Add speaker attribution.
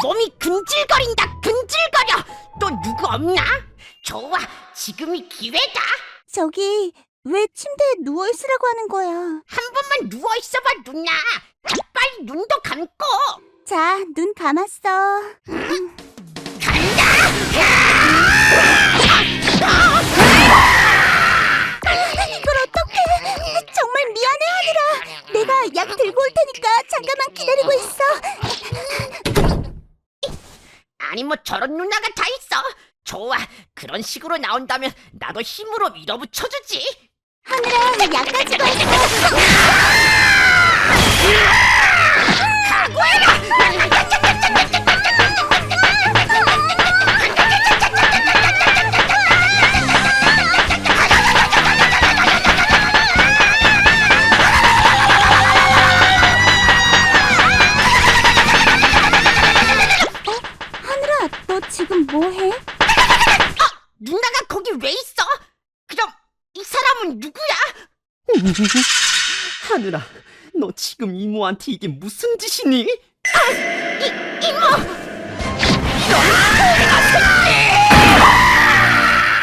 Speaker 1: 몸이 근질거린다 근질거려 또 누구 없나? 좋아 지금이 기회다
Speaker 2: 저기 왜 침대에 누워 있으라고 하는 거야?
Speaker 1: 한 번만 누워 있어봐 누나 빨리 눈도 감고
Speaker 2: 자, 눈 감았어. 이 약 들고 올 테니까 잠깐만 기다리고 있어.
Speaker 1: 아니 뭐 저런 누나가 다 있어 좋아 그런 식으로 나온다면 나도 힘으로 밀어붙여주지
Speaker 2: 하늘아, 약 가지고 왔어. 어? 뭐 해?
Speaker 1: 누나가 거기 왜 있어? 그럼 이 사람은 누구야?
Speaker 3: 하늘아, 너 지금 이모한테 이게 무슨 짓이니?
Speaker 1: 이